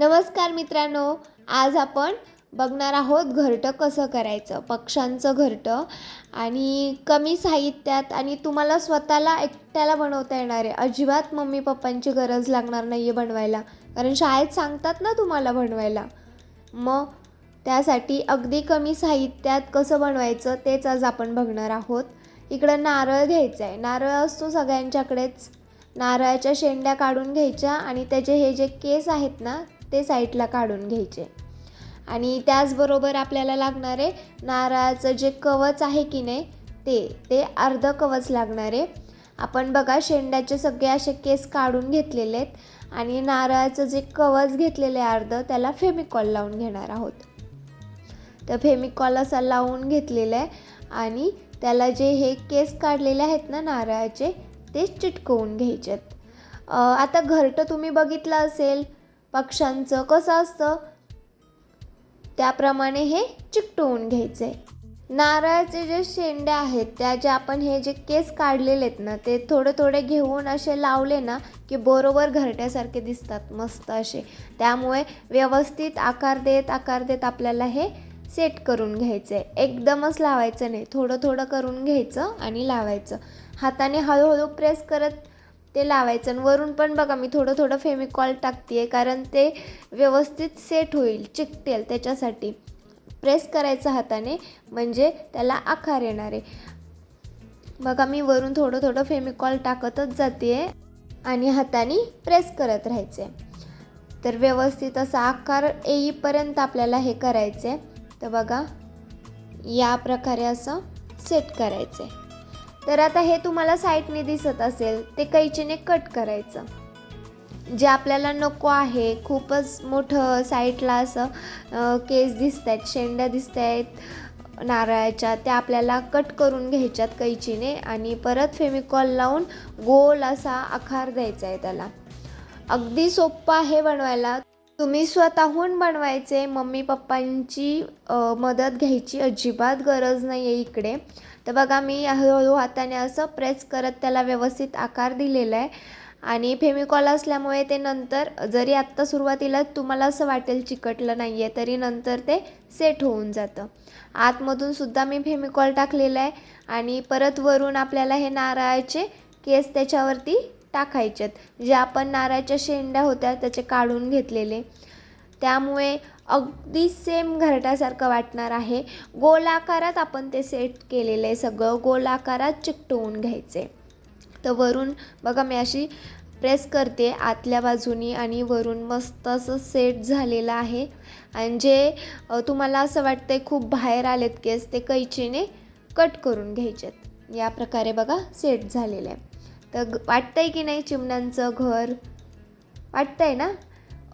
नमस्कार मित्रांनो आज आपण बघणार आहोत घरटं कसं करायचं पक्ष्यांचं घरटं आणि कमी साहित्यात आणि तुम्हाला स्वतःला एकट्याला बनवता येणार आहे. अजिबात मम्मी पप्पांची गरज लागणार नाही आहे बनवायला कारण शाळेत सांगतात ना तुम्हाला बनवायला. मग त्यासाठी अगदी कमी साहित्यात कसं बनवायचं तेच आज आपण बघणार आहोत. इकडं नारळ घ्यायचं आहे नारळ असतो सगळ्यांच्याकडेच. नारळाच्या शेंड्या काढून घ्यायच्या आणि त्याचे हे जे केस आहेत ना ते साईडला काढून घ्यायचे. आणि त्याचबरोबर आपल्याला लागणारे नारळाचं जे कवच आहे की नाही ते ते अर्ध कवच लागणार. आहे आपण बघा शेंड्याचे सगळे असे केस काढून घेतलेले आहेत आणि नारळाचं जे कवच घेतलेले आहे अर्ध त्याला फेमिकॉल लावून घेणार आहोत. तर फेमिकॉल असा लावून घेतलेला आहे आणि त्याला जे हे केस काढलेले आहेत ना नारळाचे ते चिटकवून घ्यायचे आहेत आता घरटं तुम्ही बघितलं असेल पक्ष्यांचं कसं असतं? त्याप्रमाणे हे चिकटवून घ्यायचं. आहे नारळाचे जे शेंड्या आहेत त्या जे आपण हे जे केस काढलेले आहेत ना ते थोडे थोडे घेऊन असे लावले ना की बरोबर घरट्यासारखे दिसतात मस्त असे. त्यामुळे व्यवस्थित आकार देत आकार देत आपल्याला हे सेट करून घ्यायचं. आहे एकदमच लावायचं नाही थोडं थोडं करून घ्यायचं आणि लावायचं. हाताने हळूहळू प्रेस करत ते लावायचं आणि वरून पण बघा मी थोडं थोडं फेमिकॉल टाकते आहे कारण ते व्यवस्थित सेट होईल चिकटेल त्याच्यासाठी. प्रेस करायचं हाताने म्हणजे त्याला आकार येणार आहे. बघा मी वरून थोडं थोडं फेमिकॉल टाकतच जाते आहे आणि हाताने प्रेस करत राहायचे तर व्यवस्थित असा आकार येईपर्यंत आपल्याला हे करायचं आहे तर बघा या प्रकारे असं सेट करायचं आहे तर आता हे तुम्हाला साईडने दिसत असेल ते कैचीने कट करायचं. जे आपल्याला नको आहे खूपच मोठं साईडला असं केस दिसत आहेत शेंड्या दिसत आहेत नारळाच्या त्या आपल्याला कट करून घ्यायच्यात कैचीने आणि परत फेमिकॉल लावून गोल असा आकार द्यायचा आहे त्याला. अगदी सोपं आहे बनवायला. तुम्ही स्वतःहून बनवायचे मम्मी पप्पांची मदत घ्यायची अजिबात गरज नाही आहे इकडे. तर बघा मी हळूहळू हाताने असं प्रेस करत त्याला व्यवस्थित आकार दिलेला आहे आणि फेमिकॉल असल्यामुळे ते नंतर जरी आत्ता सुरुवातीला तुम्हाला असं वाटेल चिकटलं नाही आहे तरी नंतर ते सेट होऊन जातं. आतमधून सुद्धा मी फेमिकॉल टाकलेलं आहे आणि परत वरून आपल्याला हे नारळाचे केस त्याच्यावरती टाकायचेत जे आपण नारळाच्या शेंड्या होत्या त्याचे काढून घेतलेले. त्यामुळे अगदी सेम घरट्यासारखं वाटणार आहे. गोल आकारात आपण ते सेट केलेलं आहे सगळं. गोल आकारात चिकटवून घ्यायचे. तर वरून बघा मी अशी प्रेस करते आतल्या बाजूनी आणि वरून मस्त असं सेट झालेलं आहे. आणि जे तुम्हाला असं वाटतंय खूप बाहेर आलेत केस ते कैचीने कट करून घ्यायचेत. या प्रकारे बघा सेट झालेलं आहे. तर वाटतं वाटतंय की नाही चिमण्यांचं घर? वाटतंय ना?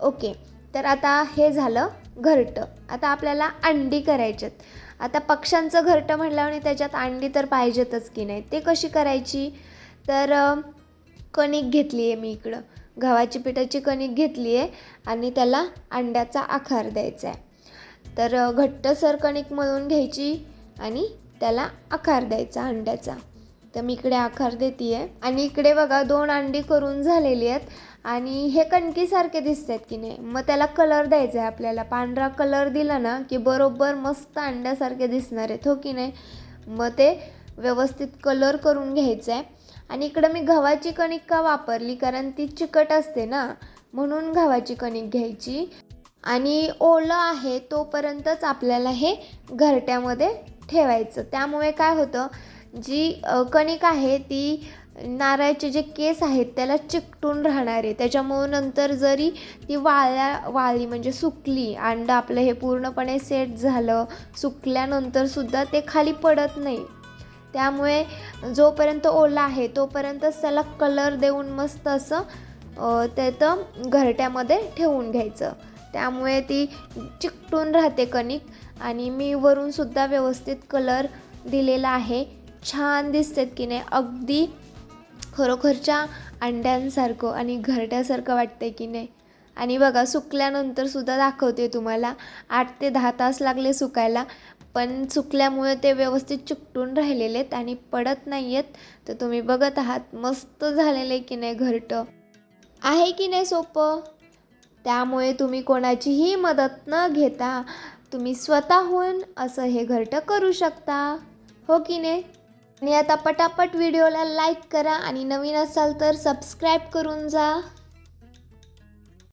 ओके तर आता हे झालं घरटं. आता आपल्याला अंडी करायच्यात आता पक्ष्यांचं घरटं म्हटल्यावर त्याच्यात अंडी तर पाहिजेतच की नाही. ते कशी करायची? तर कणिक घेतली आहे मी इकडं. गव्हाची पिठाची कणिक घेतली आहे आणि त्याला अंड्याचा आकार द्यायचा आहे तर घट्टसर कणिक मळून घ्यायची आणि त्याला आकार द्यायचा अंड्याचा. तर मी इकडे आकार देते आहे आणि इकडे बघा दोन अंडी करून झालेली आहेत. आणि हे कणकीसारखे दिसत आहेत की नाही. मग त्याला कलर द्यायचा आहे आपल्याला. पांढरा कलर दिला ना की बरोबर मस्त अंड्यासारखे दिसणार आहेत. हो की नाही? मग ते व्यवस्थित कलर करून घ्यायचं आहे आणि इकडं मी गव्हाची कणिक का वापरली? कारण ती चिकट असते ना. म्हणून गव्हाची कणिक घ्यायची. आणि ओलं आहे तोपर्यंतच आपल्याला हे घरट्यामध्ये ठेवायचं. त्यामुळे काय होतं? जी कणिक आहे ती नारळाचे जे केस आहेत त्याला चिकटून राहणार आहे. त्याच्यामुळं नंतर जरी ती वाळ्या वाळली म्हणजे सुकली अंडं आपलं हे पूर्णपणे सेट झालं सुकल्यानंतरसुद्धा ते खाली पडत नाही. त्यामुळे जोपर्यंत ओला आहे तोपर्यंतच त्याला कलर देऊन मस्त असं त्याचं घरट्यामध्ये ठेवून घ्यायचं. त्यामुळे ती चिकटून राहते कणिक आणि मी वरूनसुद्धा व्यवस्थित कलर दिलेला आहे. छान दिसतात की नाही. अगदी खरोखरच्या अंड्यांसारखं आणि घरट्यासारखं वाटतंय की नाही. आणि बघा सुकल्यानंतर सुद्धा दाखवते तुम्हाला. आठ ते दहा तास लागले सुकायला पण सुकल्यामुळे ते व्यवस्थित चिकटून राहिलेले आहेत आणि पडत नाही आहेत तर तुम्ही बघत आहात मस्त झालेलं आहे की नाही घरटं. आहे की नाही सोपं? त्यामुळे तुम्ही कोणाचीही मदत न घेता तुम्ही स्वतःहून असं हे घरटं करू शकता. हो की नाही? आणि आता पटापट व्हिडिओला लाईक करा आणि नवीन असाल तर सबस्क्राईब करून जा.